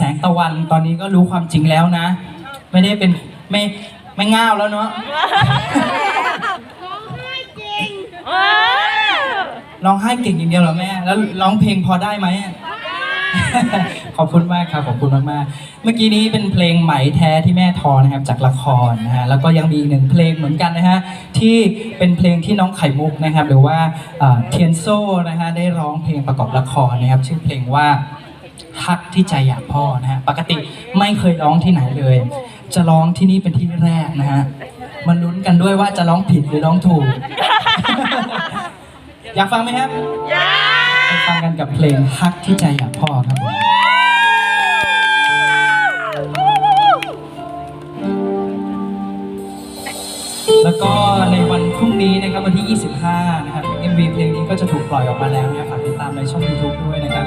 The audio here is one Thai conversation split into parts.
แสงตะวันตอนนี้ก็รู้ความจริงแล้วนะ ไม่ได้เป็นไม่ไม่ง่าวแล้วเนาะร้องไห้เก่งอย่างเดียวเหรอแม่ แล้วร้องเพลงพอได้ไหมขอบคุณมากครับขอบคุณมากมากๆเมื่อกี้นี้เป็นเพลงไหมแท้ที่แม่ทอนะครับจากละครนะฮะแล้วก็ยังมีอีกหนึ่งเพลงเหมือนกันนะฮะที่เป็นเพลงที่น้องไข่มุกนะครับ หรือว่าเทียนโซนะฮะได้ร้องเพลงประกอบละครนะครับ ชื่อเพลงว่า ฮักที่ใจอยากพ่อนะฮะปกติไม่เคยร้องที่ไหนเลย จะร้องที่นี่เป็นที่แรกนะฮะมาลุ้นกันด้วยว่าจะร้องผิดหรือร้องถูก อยากฟังไหมครับไปฟังกันกับเพลงฮักที่ใจอยากพ่อครับผมแล้วก็ในวันพรุ่งนี้นะครับวันที่ 25 นะครับ MV เพลงนี้ก็จะถูกปล่อยออกมาแล้วนะครับฝากติดตามในช่อง YouTube ด้วยนะครับ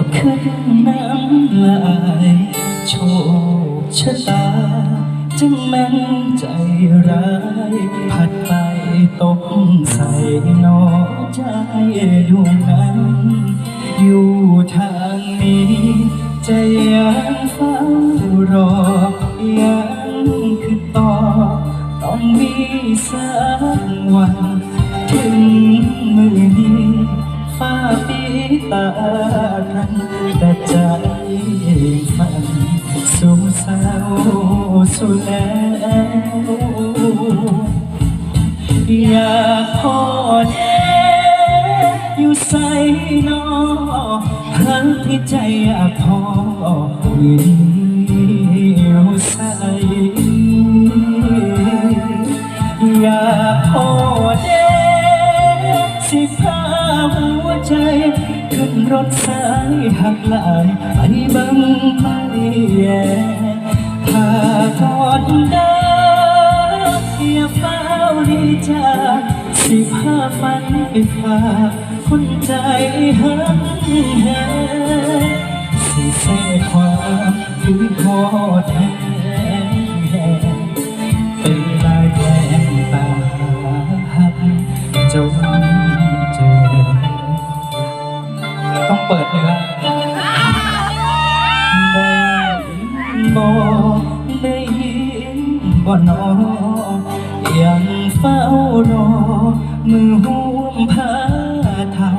ว่าขึ้นน้ำลายโชคชะตา จึงแม่นใจร้ายพัดไปตกใส่นอใจดวงนั้น อยู่ทางนี้จะยังเฝ้ารอยังคือต่อ ต้องมีสักวัน ถึงมือนี้ฟ้าปิดตา สุดแล้วอยากพอแน่อยู่ใส่นอหันที่ใจอยากพออยู่ใส่อยากพอเด้สิพาหัวใจขึ้นรถสายหักหลายไปบังไปแย่ ฝันไปฝากคนใจหักแหงสิเสความถึงพอแท้เป็นลายแทงตาหักจนเจอ ต้องเปิดเนื้อบอกได้ยินบ่นอยังเฝ้ารอ มือห่วงผ้าเทา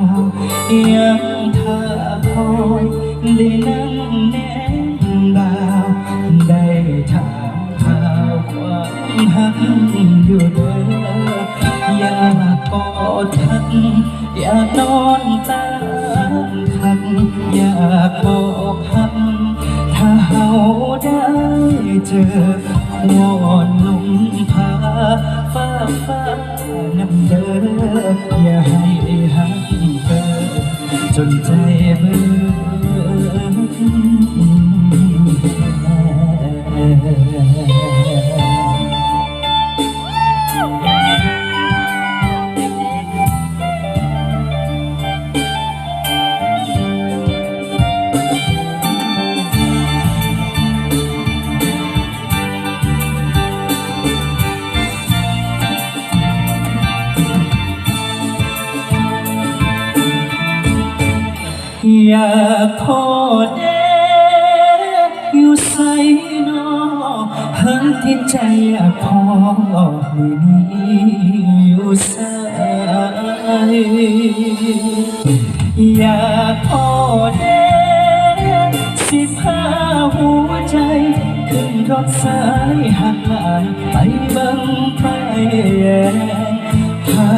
ยังท่าคอยได้นั่งแนมดาวได้ถามข่าวความหักอยู่เด้ออยากกอดทันอยากนอนตามทันอยากบอกพันถ้าเฮาได้เจอวอนลมพา ฟ้าฟ้านำเดินอย่าให้หักเธอจนใจเบื่อ อยากพอเดอยู่ใส่นอหันที่ใจอยากพอมือนี้อยู่ใส่อยากพอเดสิพาหัวใจ ขึ้นรถสายหักหลายไปบิ่งไปแย่ถ้า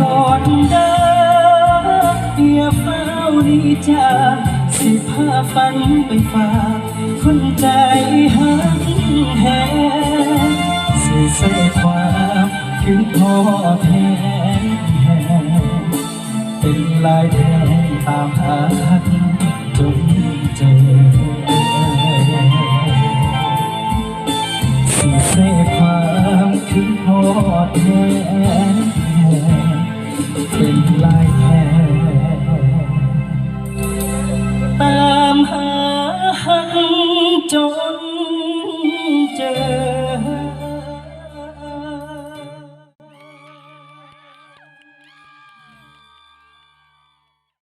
ก่อนเด้ จาสิพาฝันไปฝากคนใจหักแหงสิใส่ความถึงพ่อแทนเป็นลายแท